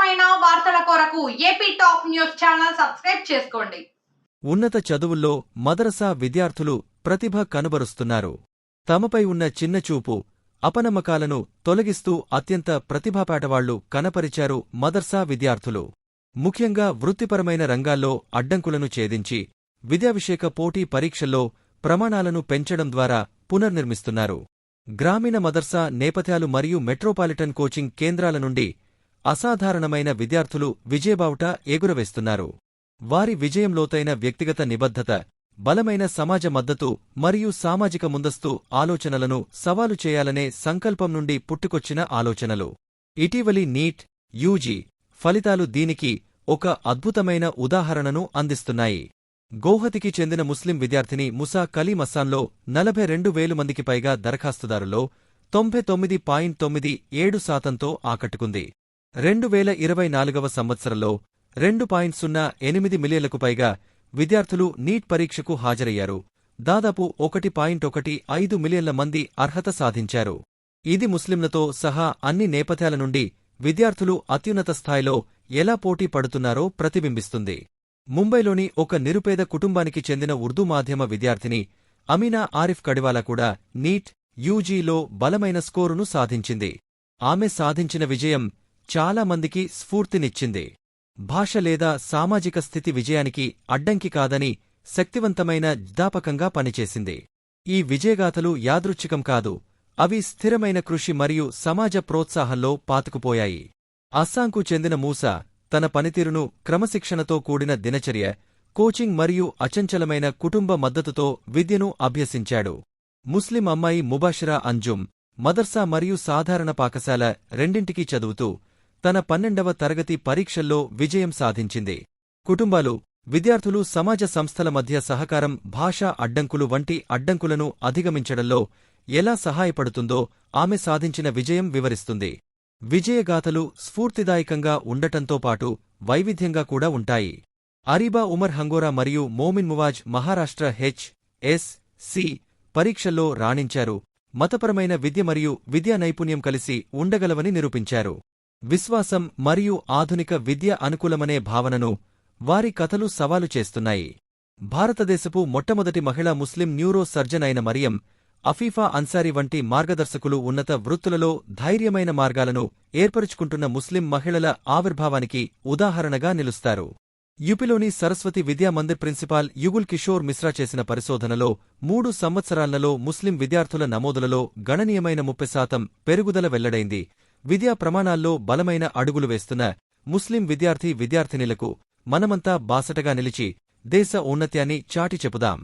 నిరంతరమైన వార్తల కొరకు AP top news channel subscribe చేసుకోండి. ఉన్నత చదువుల్లో మదరసా విద్యార్థులు ప్రతిభ కనబరుస్తున్నారు. తమపై ఉన్న చిన్నచూపు అపనమ్మకాలను తొలగిస్తూ అత్యంత ప్రతిభాపాటవాళ్ళు కనపరిచారు మదర్సా విద్యార్థులు. ముఖ్యంగా వృత్తిపరమైన రంగాల్లో అడ్డంకులను ఛేదించి విద్యావిషేక పోటీ పరీక్షల్లో ప్రమాణాలను పెంచడం ద్వారా పునర్నిర్మిస్తున్నారు. గ్రామీణ మదర్సా నేపథ్యాలు మరియు మెట్రోపాలిటన్ కోచింగ్ కేంద్రాల నుండి అసాధారణమైన విద్యార్థులు విజయబావుట ఎగురవేస్తున్నారు. వారి విజయం లోతైన వ్యక్తిగత నిబద్ధత బలమైన సమాజ మద్దతు మరియు సామాజిక ముందస్తు ఆలోచనలను సవాలు చేయాలనే సంకల్పం నుండి పుట్టుకొచ్చిన ఆలోచనలు. ఇటీవలి నీట్ యూజీ ఫలితాలు దీనికి ఒక అద్భుతమైన ఉదాహరణను అందిస్తున్నాయి. గౌహతికి చెందిన ముస్లిం విద్యార్థిని ముసా కలీం నలభై రెండు వేలు మందికి పైగా దరఖాస్తుదారులో తొంభై తొమ్మిది పాయింట్ తొమ్మిది ఏడు శాతంతో ఆకట్టుకుంది. రెండు వేల ఇరవై నాలుగవ సంవత్సరంలో రెండు పాయింట్ సున్నా ఎనిమిది మిలియన్లకు పైగా విద్యార్థులు నీట్ పరీక్షకు హాజరయ్యారు. దాదాపు ఒకటి పాయింట్ ఒకటి ఐదు మిలియన్ల మంది అర్హత సాధించారు. ఇది ముస్లింలతో సహా అన్ని నేపథ్యాల నుండి విద్యార్థులు అత్యున్నత స్థాయిలో ఎలా పోటీ పడుతున్నారో ప్రతిబింబిస్తుంది. ముంబైలోని ఒక నిరుపేద కుటుంబానికి చెందిన ఉర్దూ మాధ్యమ విద్యార్థిని అమీనా ఆరిఫ్ కడివాలా కూడా నీట్ యూజీలో బలమైన స్కోరును సాధించింది. ఆమె సాధించిన విజయం చాలా మందికి స్ఫూర్తినిచ్చింది. భాష లేదా సామాజిక స్థితి విజయానికి అడ్డంకి కాదని శక్తివంతమైన జ్ఞాపకంగా పనిచేసింది. ఈ విజయగాథలు యాదృచ్ఛికం కాదు అవి స్థిరమైన కృషి మరియు సమాజ ప్రోత్సాహంలో పాతుకుపోయాయి. అస్సాంకు చెందిన మూసా తన పనితీరును క్రమశిక్షణతో కూడిన దినచర్య కోచింగ్ మరియు అచంచలమైన కుటుంబ మద్దతుతో విద్యను అభ్యసించాడు. ముస్లిం అమ్మాయి ముబాషిరా అంజుమ్ మదర్సా మరియు సాధారణ పాకశాల రెండింటికీ చదువుతూ తన పన్నెండవ తరగతి పరీక్షల్లో విజయం సాధించింది. కుటుంబాలు విద్యార్థులు సమాజ సంస్థల మధ్య సహకారం భాషా అడ్డంకులు వంటి అడ్డంకులను అధిగమించడంలో ఎలా సహాయపడుతుందో ఆమె సాధించిన విజయం వివరిస్తుంది. విజయగాథలు స్ఫూర్తిదాయకంగా ఉండటంతో పాటు వైవిధ్యంగా కూడా ఉంటాయి. అరీబా ఉమర్ హంగోరా మరియు Momin Muaz Maharashtra H S C పరీక్షల్లో రాణించారు. మతపరమైన విద్య మరియు విద్యా నైపుణ్యం కలిసి ఉండగలవని నిరూపించారు. విశ్వాసం మరియు ఆధునిక విద్య అనుకూలమనే భావనను వారి కథలు సవాలు చేస్తున్నాయి. భారతదేశపు మొట్టమొదటి మహిళా ముస్లిం న్యూరో సర్జన్ అయిన మరియం అఫీఫా అన్సారీ వంటి మార్గదర్శకులు ఉన్నత వృత్తులలో ధైర్యమైన మార్గాలను ఏర్పరుచుకుంటున్న ముస్లిం మహిళల ఆవిర్భావానికి ఉదాహరణగా నిలుస్తారు. యుపిలోని సరస్వతి విద్యా మందిర్ ప్రిన్సిపాల్ యుగుల్ కిషోర్ మిశ్రా చేసిన పరిశోధనలో మూడు సంవత్సరాలలో ముస్లిం విద్యార్థుల నమోదులలో గణనీయమైన ముప్పై శాతం పెరుగుదల వెల్లడైంది. విద్యా ప్రమాణాల్లో బలమైన అడుగులు వేస్తున్న ముస్లిం విద్యార్థి విద్యార్థినిలకు మనమంతా బాసటగా నిలిచి దేశ ఔన్నత్యాన్ని చాటి చెపుదాం